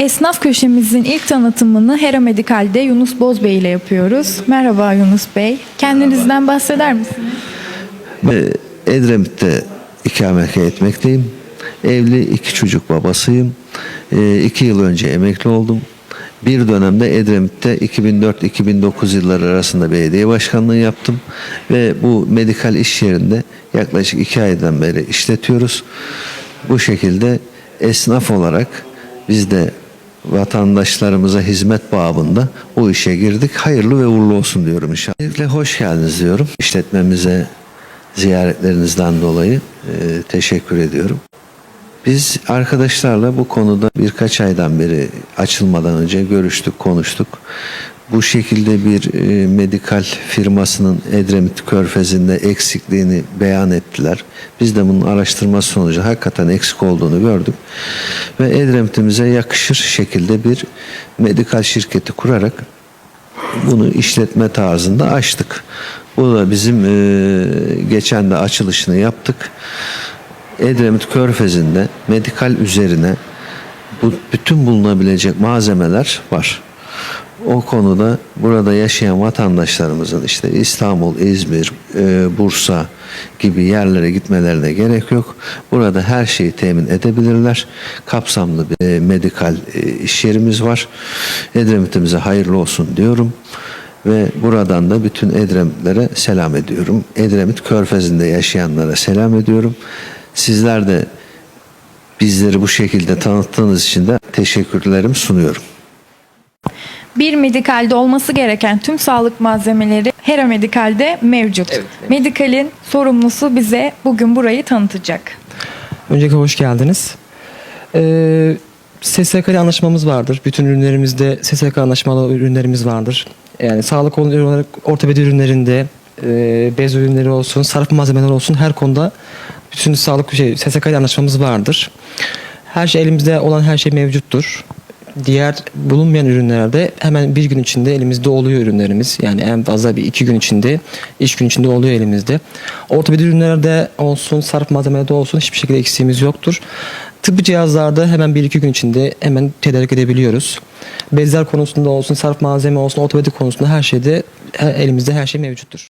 Esnaf köşemizin ilk tanıtımını Hera Medikal'de Yunus Bozbey ile yapıyoruz. Merhaba Yunus Bey. Kendinizden bahseder misiniz? Ve Edremit'te ikamet etmekteyim. Evli iki çocuk babasıyım. Ee, iki yıl önce emekli oldum. Bir dönemde Edremit'te 2004-2009 yılları arasında belediye başkanlığı yaptım. Ve bu medikal iş yerinde yaklaşık iki aydan beri işletiyoruz. Bu şekilde esnaf olarak biz de vatandaşlarımıza hizmet babında o işe girdik. Hayırlı ve uğurlu olsun diyorum inşallah. Öncelikle hoş geldiniz diyorum. İşletmemize ziyaretlerinizden dolayı e, teşekkür ediyorum. Biz arkadaşlarla bu konuda birkaç aydan beri açılmadan önce görüştük, konuştuk. Bu şekilde bir e, medikal firmasının Edremit Körfezi'nde eksikliğini beyan ettiler. Biz de bunun araştırması sonucu hakikaten eksik olduğunu gördük. Ve Edremit'imize yakışır şekilde bir medikal şirketi kurarak bunu işletme tarzında açtık. Bu da bizim e, geçen de açılışını yaptık. Edremit Körfezi'nde medikal üzerine bu bütün bulunabilecek malzemeler var. O konuda burada yaşayan vatandaşlarımızın işte İstanbul, İzmir, e, Bursa gibi yerlere gitmelerine gerek yok. Burada her şeyi temin edebilirler. Kapsamlı bir e, medikal e, iş yerimiz var. Edremit'imize hayırlı olsun diyorum. Ve buradan da bütün Edremitlere selam ediyorum. Edremit Körfezi'nde yaşayanlara selam ediyorum. Sizler de bizleri bu şekilde tanıttığınız için de teşekkürlerimi sunuyorum. Bir medikalde olması gereken tüm sağlık malzemeleri Hera Medikal'de mevcut. Medikal'in sorumlusu bize bugün burayı tanıtacak. Öncelikle hoş geldiniz. Ee, SSK ile anlaşmamız vardır. Bütün ürünlerimizde SSK anlaşmalı ürünlerimiz vardır. Yani sağlık olarak ortopedi ürünlerinde, e, bez ürünleri olsun, sarf malzemeler olsun her konuda bütün sağlık şey SSK ile anlaşmamız vardır. Her şey elimizde olan her şey mevcuttur. Diğer bulunmayan ürünlerde hemen bir gün içinde elimizde oluyor ürünlerimiz. Yani en fazla bir iki gün içinde, iş gün içinde oluyor elimizde. Ortopedi ürünlerde olsun, sarf malzemelerde olsun hiçbir şekilde eksiğimiz yoktur. Tıbbi cihazlarda hemen bir iki gün içinde hemen tedarik edebiliyoruz. Bezler konusunda olsun, sarf malzeme olsun, ortopedi konusunda her şeyde elimizde her şey mevcuttur.